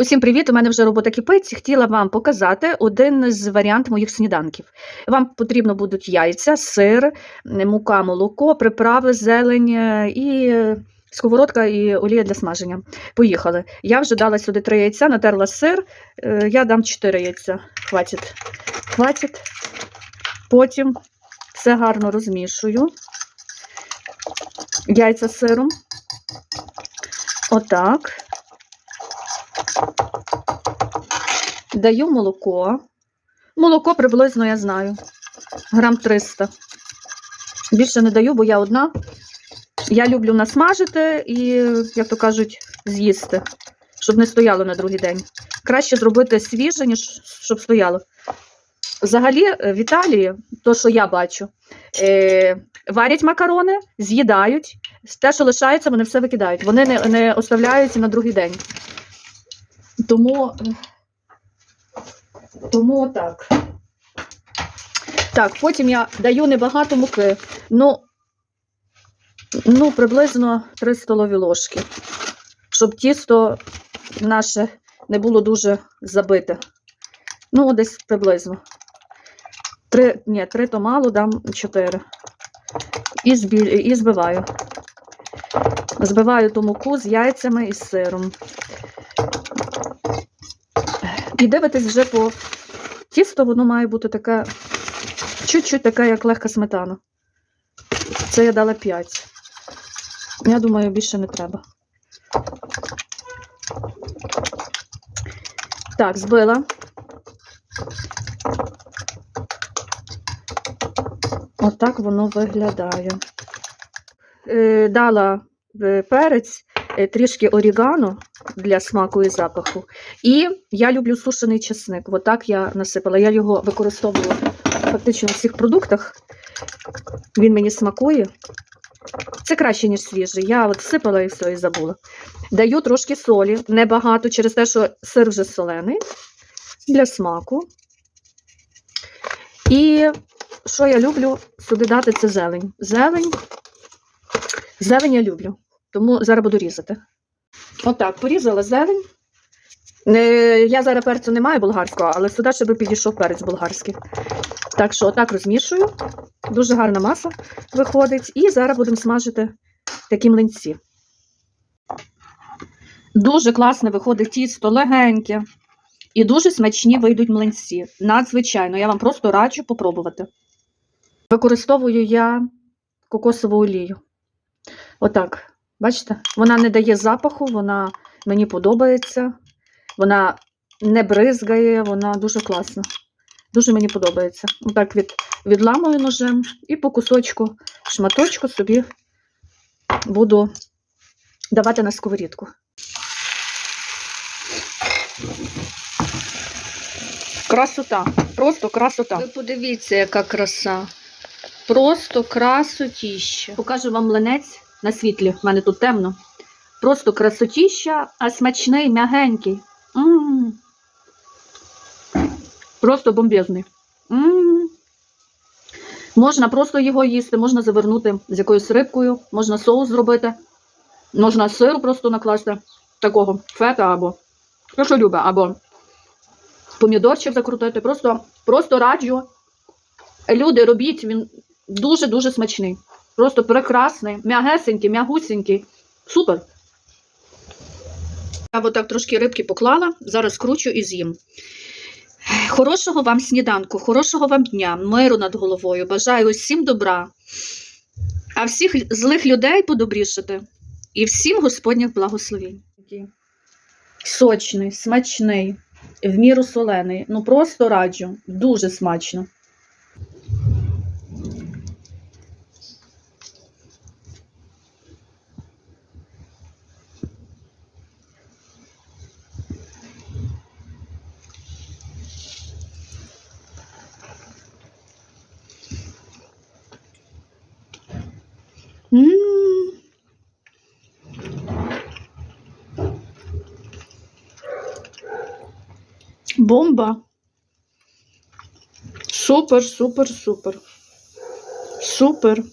Усім привіт! У мене вже робота кипить. Хотіла вам показати один з варіантів моїх сніданків. Вам потрібно будуть яйця, сир, мука, молоко, приправи, зелень е, і сковородка і олія для смаження. Поїхали. Я вже дала сюди три яйця, натерла сир. Е, Я дам чотири яйця. Хватить. Хватить. Потім все гарно розмішую. Яйця з сиром. Отак. Даю молоко. Молоко приблизно я знаю. Грам 300. Більше не даю, бо я одна. Я люблю насмажити і, як то кажуть, з'їсти, щоб не стояло на другий день. Краще зробити свіже, ніж щоб стояло. Взагалі, е, в Італії, то, що я бачу, е, варять макарони, з'їдають, те, що лишається, вони все викидають. Вони не, не оставляються на другий день. Тому, тому так. Так, потім я даю небагато муки. Ну, ну, приблизно 3 столові ложки, щоб тісто наше не було дуже забите. Ну, десь приблизно. Три, ні, три то мало, дам чотири. І, збі, і збиваю. Збиваю ту муку з яйцями і з сиром. І дивитесь вже по тісто, воно має бути таке, чуть-чуть таке, як легка сметана. Це я дала 5. Я думаю, більше не треба. Так, збила. Отак воно виглядає. Е, Дала е, перець, е, трішки орігано для смаку і запаху. І я люблю сушений чесник. Отак я насипала. Я його використовую фактично у всіх продуктах. Він мені смакує. Це краще, ніж свіжий. Я от всипала і все, і забула. Даю трошки солі, небагато, через те, що сир вже солений для смаку. І що я люблю сюди дати, це зелень. Зелень. Зелень я люблю, тому зараз буду різати. Отак, порізала зелень. Е, Я зараз перцю не маю болгарського, але сюди ще би підійшов перець болгарський. Так що, отак розмішую. Дуже гарна маса виходить. І зараз будемо смажити такі млинці. Дуже класне виходить тісто, легеньке. І дуже смачні вийдуть млинці. Надзвичайно, я вам просто раджу попробувати. Використовую я кокосову олію. Отак, бачите, вона не дає запаху, вона мені подобається. Вона не бризгає, вона дуже класна. Дуже мені подобається. Отак від, відламую ножем і по кусочку, шматочку собі буду давати на сковорідку. Красота, просто красота. Ви подивіться, яка краса. Просто красотіща. Покажу вам млинець на світлі. В мене тут темно. Просто красотіща, а смачний, м'ягенький. Просто бомбезний. Можна просто його їсти, можна завернути з якоюсь рибкою, можна соус зробити, можна сиру просто накласти такого фета або що любить, або помідорчик закрутити. Просто, просто раджу. Люди, робіть, він дуже-дуже смачний. Просто прекрасний, м'ягесенький, м'ягусенький. Супер. Я отак трошки рибки поклала, зараз кручу і з'їм. Хорошого вам сніданку, хорошого вам дня, миру над головою. Бажаю усім добра, а всіх злих людей подобрішати. І всім Господніх благословень. Сочний, смачний, в міру солений. Ну просто раджу. Дуже смачно. Бомба. Супер, супер, супер. Супер.